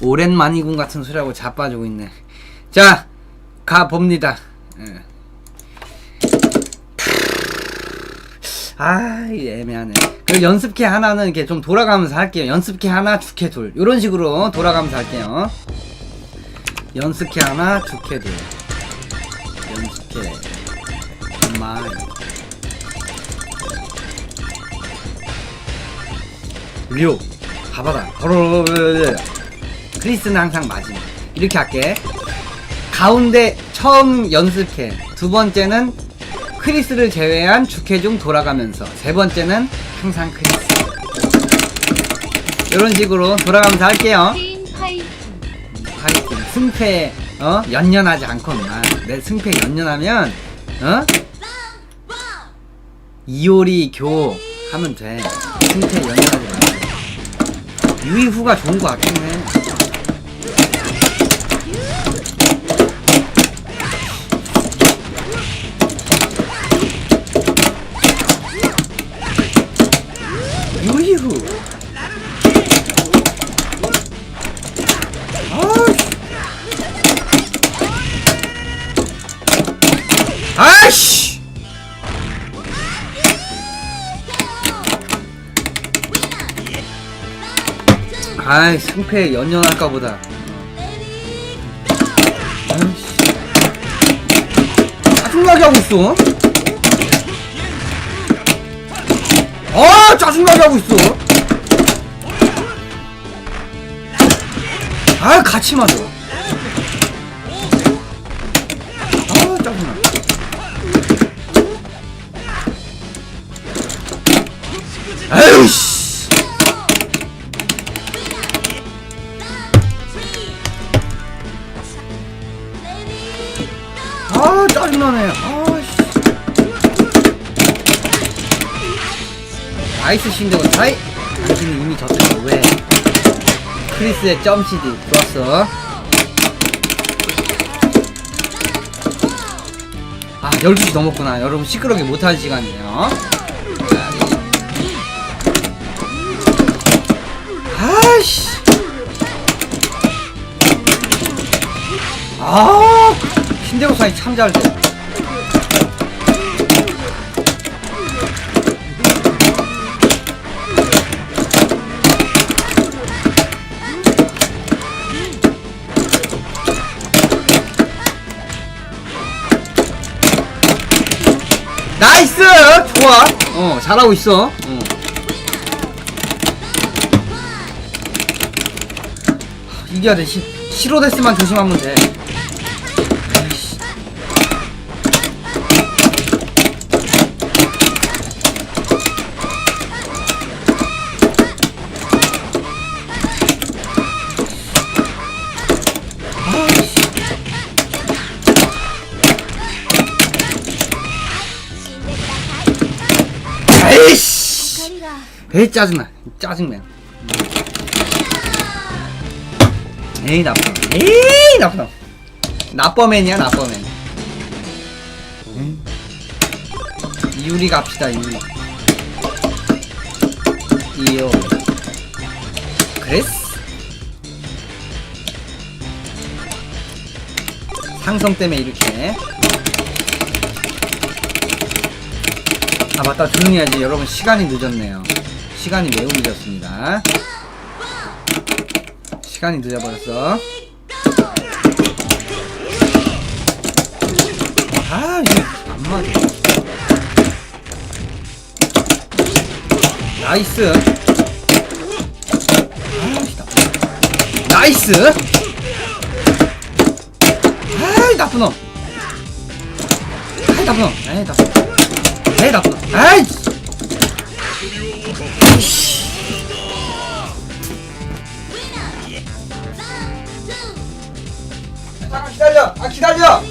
오랜만이군 같은 소리하고 자빠지고 있네. 자, 가 봅니다. 예. 아, 애매하네. 그 연습캐 하나는 이렇게 좀 돌아가면서 할게요. 연습캐 하나, 주캐 둘. 이런 식으로 돌아가면서 할게요. 연습캐 하나, 주캐 둘. 연습캐. 엄마. 류. 가봐라. 걸어. 크리스는 항상 마지막. 이렇게 할게. 가운데 처음 연습해. 두 번째는 크리스를 제외한 주캐 중 돌아가면서. 세 번째는 항상 크리스. 이런 식으로 돌아가면서 할게요. 파이팅. 승패, 어? 연연하지 않건만. 내 승패 연연하면, 어? 이효리 교 하면 돼. 승패 연연하지 말고. 유이후가 좋은 거 같긴 해. 유이 아이 승패 연연할까 보다. 아이씨. 짜증나게 하고 있어. 아 짜증나게 하고 있어. 아 같이 맞아. 아 짜증나. 에이씨. 나이스 신데고 다이. 당신은 이미 졌어. 왜? 크리스의 점 CD 좋았어. 아 12시 넘었구나. 여러분 시끄럽게 못하는 시간이에요. 아이씨. 아, 신대국산이 참 잘 돼. 좋아! 어, 잘하고 있어. 어. 이겨야 돼. 시, 시로데스만 조심하면 돼. 에이 짜증나. 짜증나. 에이 나빠. 에이 나빠. 나빠맨이야 나빠맨. 응? 이유리 갑시다 이유리. 이요. 그랬어? 상성 때문에 이렇게. 아 맞다 조용히 해야지 여러분 시간이 늦었네요. 시간이 매우 늦었습니다. 시간이 늦어버렸어. 아, 이거 안 맞아. 나이스. 나쁜. 나이스. 아이, 나쁜 놈. 아이, 나쁜 놈. 아이, 나쁜 놈. 아이, 나쁜 놈. 아이! 잠깐 기다려. 아 기다려.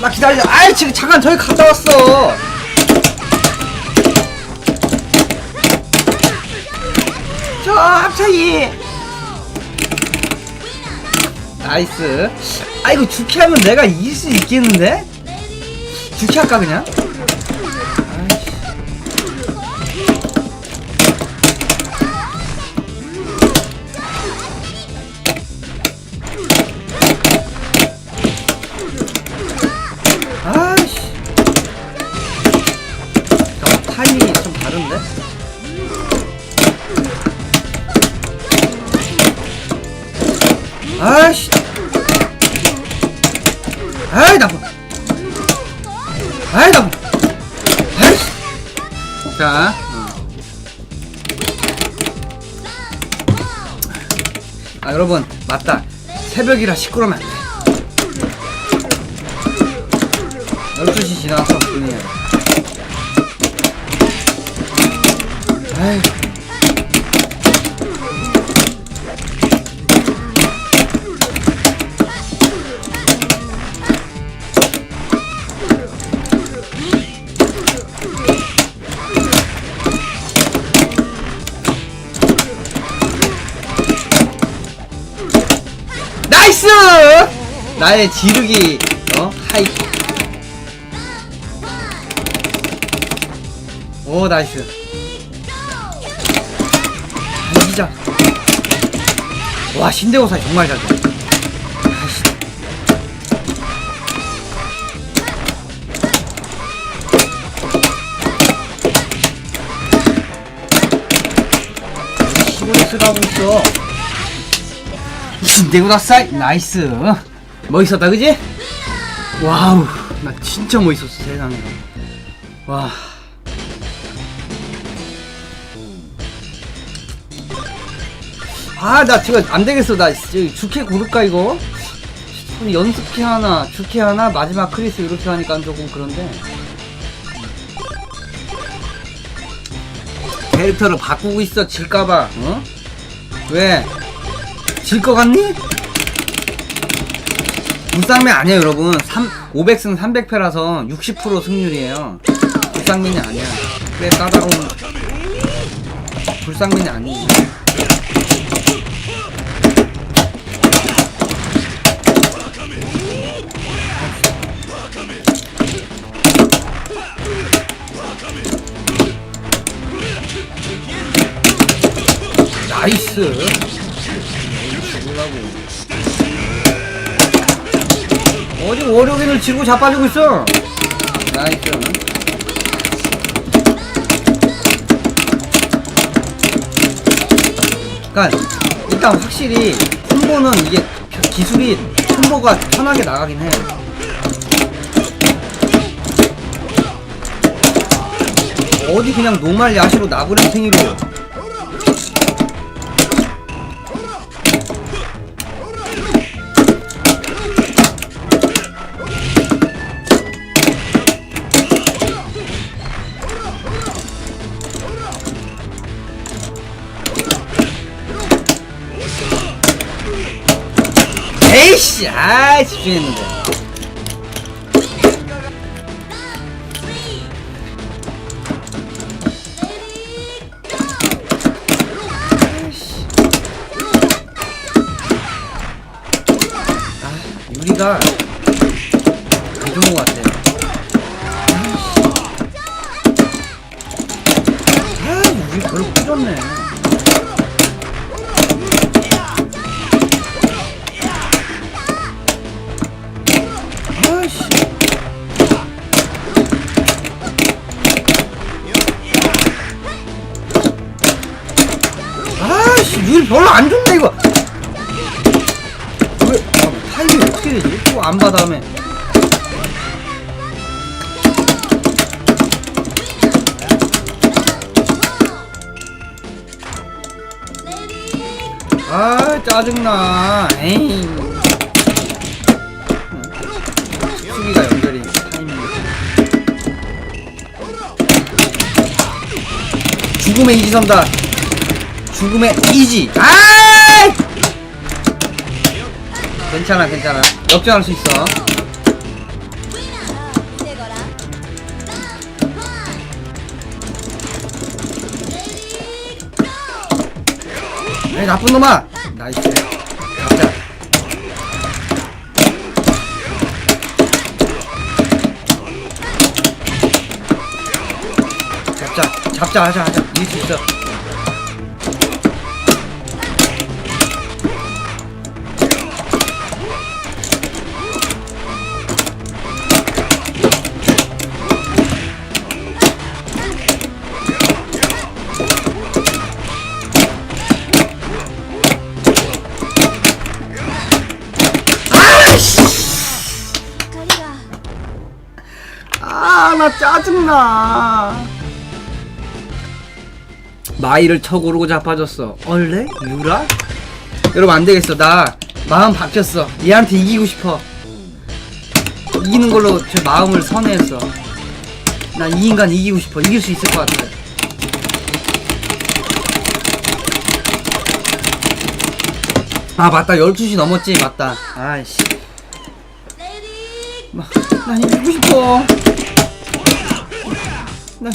나 기다려. 아이 지금 잠깐 저기 갔다 왔어. 저 합차이. 나이스. 아 이거 주캐하면 내가 이길 수 있겠는데? 주캐할까 그냥? 아이 나쁜. 아이씨. 자. 어. 아 여러분 맞다. 새벽이라 시끄러면 안 돼. 12시 지나서 조용히 해야 돼. 아이. 나의 지르기 어? 하이. 오 나이스. 달기자. 와 신대호사 정말 잘 돼. 아이씨. 시골에서 가고 있어. 신대구다사이. 나이스 멋있었다 그지? 와우 나 진짜 멋있었어 세상에 와 아, 나 지금 안 되겠어. 나 주캐 고를까, 이거? 연습캐 하나, 주캐 하나, 마지막 크리스 이렇게 하니까 조금 그런데. 캐릭터를 바꾸고 있어, 질까봐, 어? 왜? 질 것 같니? 불쌍맨 아니에요, 여러분. 3, 500승 300패라서 60% 승률이에요. 불쌍맨이 아니야. 꽤 까다로운. 불쌍맨이 아니에요. 나이스. 어디 월요일을 지고 자빠지고 있어. 나이스. 그러니까 일단 확실히 콤보는 이게 기술이 콤보가 편하게 나가긴 해. 어디 그냥 노말 야시로 나부랭탱이로 에이씨 아 집중했는데 아이씨. 아 유리가 안 좋은 것 같아요 아이씨. 아 유리 별로 부졌네 일 별로 안 좋네, 이거. 왜, 아, 타이밍 어떻게 되지? 또 안 받아, 하면. 아, 짜증나. 에이. 수비가 연결이 타이밍. 죽음의 이지 선다. 죽음의 이지. 아! 괜찮아, 괜찮아. 역전할 수 있어. 에이, 나쁜 놈아. 나이스. 잡자. 잡자, 잡자, 하자, 하자. 이길 수 있어. 나 짜증나. 마이를 쳐고르고 자빠졌어. 얼레? 유라? 여러분 안 되겠어. 나 마음 바뀌었어. 얘한테 이기고 싶어. 이기는 걸로 제 마음을 선회했어. 나이 인간 이기고 싶어. 이길 수 있을 것 같아. 아 맞다. 12시 넘었지? 맞다. 아이씨. 마, 난 이기고 싶어 나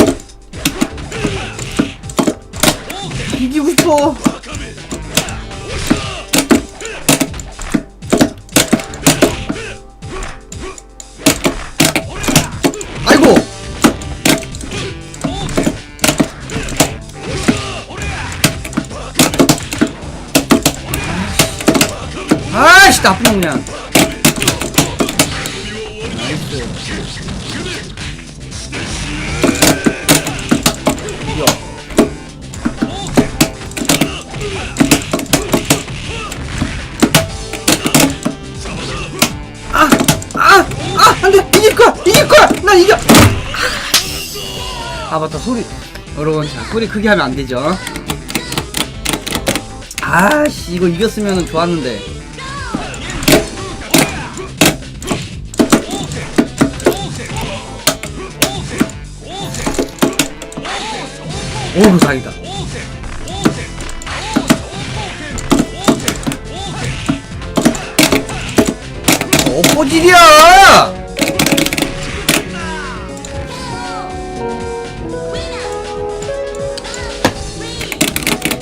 이기고 싶어. 아이고! 아이씨 나쁜 놈 그냥 나이스 아 맞다 소리. 여러분 자 소리 크게 하면 안 되죠. 아씨 이거 이겼으면 좋았는데. 오 다행이다. 어 꼬질이야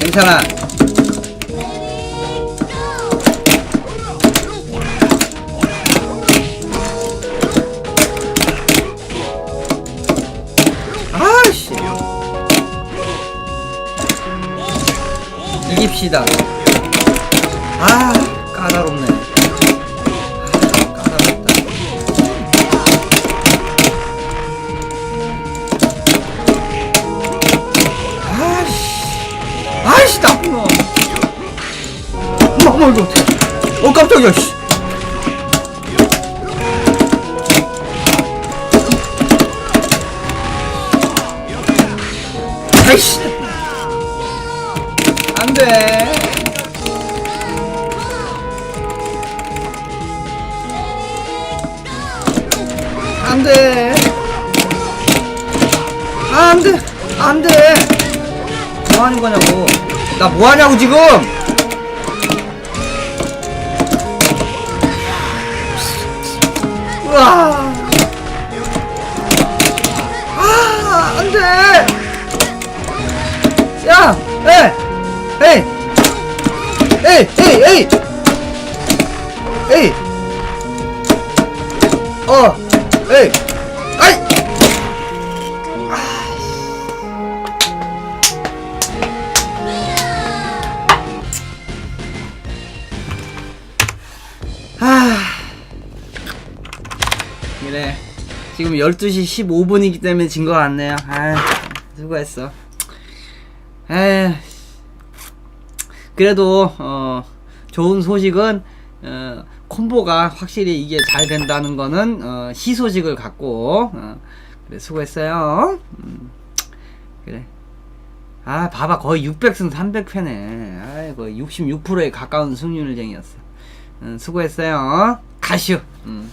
괜찮아. 아씨. 이깁시다. 아 까다롭네 어 깜짝이야 씨. 아이씨. 안돼. 안돼. 안돼. 안돼. 뭐 하는 거냐고. 나 뭐 하냐고 지금 에이! 에이 에이 에이! 에이! 어 에이! 아이! 아. 그래. 지금 12시 15분이기 때문에 진것 같네요. 아 수고했어. 에이 그래도 어 좋은 소식은 어 콤보가 확실히 이게 잘 된다는 거는 어 희소식을 갖고 어 그래 수고했어요. 음, 그래. 아 봐봐 거의 600승 300패네. 아이고 66%에 가까운 승률쟁이였어. 음, 수고했어요. 가슈. 음.